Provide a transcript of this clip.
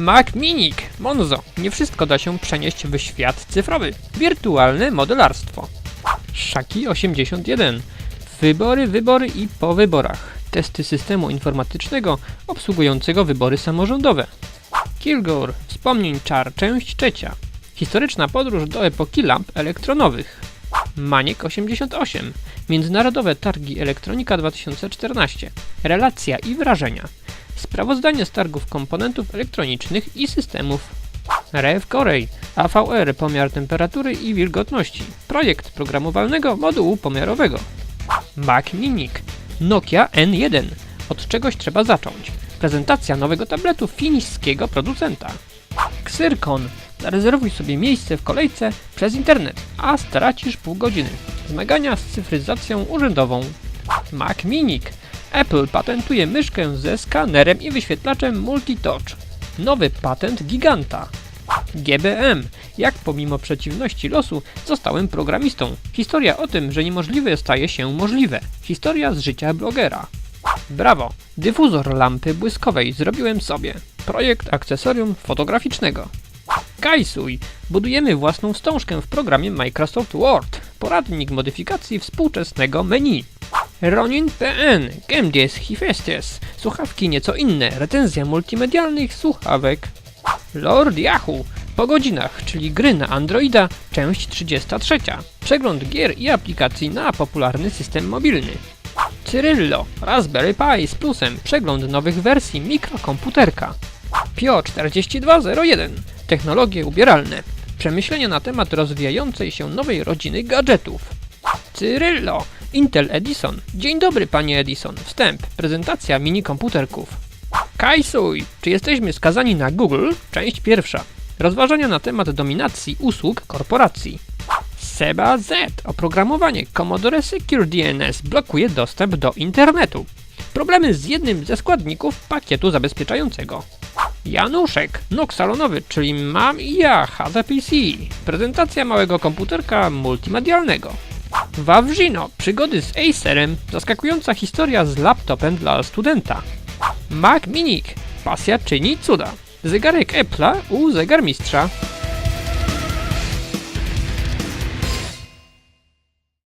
Mac Minik, Monzo. Nie wszystko da się przenieść w świat cyfrowy. Wirtualne modelarstwo. Szaki 81. Wybory, wybory i po wyborach. Testy systemu informatycznego obsługującego wybory samorządowe. Kilgore, wspomnień czar, część trzecia. Historyczna podróż do epoki lamp elektronowych. Maniek 88. Międzynarodowe Targi Elektronika 2014. Relacja i wrażenia. Sprawozdanie z targów komponentów elektronicznych i systemów. RF Corey. AVR pomiar temperatury i wilgotności. Projekt programowalnego modułu pomiarowego. Mac Minik. Nokia N1. Od czegoś trzeba zacząć. Prezentacja nowego tabletu fińskiego producenta. Ksyrkon. Zarezerwuj sobie miejsce w kolejce przez internet, a stracisz pół godziny. Zmagania z cyfryzacją urzędową. Mac Minik. Apple patentuje myszkę ze skanerem i wyświetlaczem multitouch. Nowy patent giganta. GBM. Jak pomimo przeciwności losu zostałem programistą. Historia o tym, że niemożliwe staje się możliwe. Historia z życia blogera. Brawo! Dyfuzor lampy błyskowej zrobiłem sobie. Projekt akcesorium fotograficznego. Kajsuj! Budujemy własną wstążkę w programie Microsoft Word. Poradnik modyfikacji współczesnego menu. Ronin.pn Gemdies Hifestes Słuchawki nieco inne. Recenzja multimedialnych słuchawek. Lord Yahoo po godzinach, czyli gry na Androida, część 33. Przegląd gier i aplikacji na popularny system mobilny. Cyryllo, Raspberry Pi z plusem, przegląd nowych wersji mikrokomputerka. Pio 4201, technologie ubieralne, przemyślenia na temat rozwijającej się nowej rodziny gadżetów. Cyryllo, Intel Edison, dzień dobry panie Edison, wstęp, prezentacja mini komputerków. Kajsuj, czy jesteśmy skazani na Google? Część pierwsza. Rozważania na temat dominacji usług korporacji. Seba Z. Oprogramowanie Commodore Secure DNS blokuje dostęp do internetu. Problemy z jednym ze składników pakietu zabezpieczającego. Januszek, NUC salonowy, czyli mam i ja, HTPC. Prezentacja małego komputerka multimedialnego. Wawrzyno, przygody z Acerem, zaskakująca historia z laptopem dla studenta. Mac Minik, pasja czyni cuda. Zegarek Apple'a u zegarmistrza.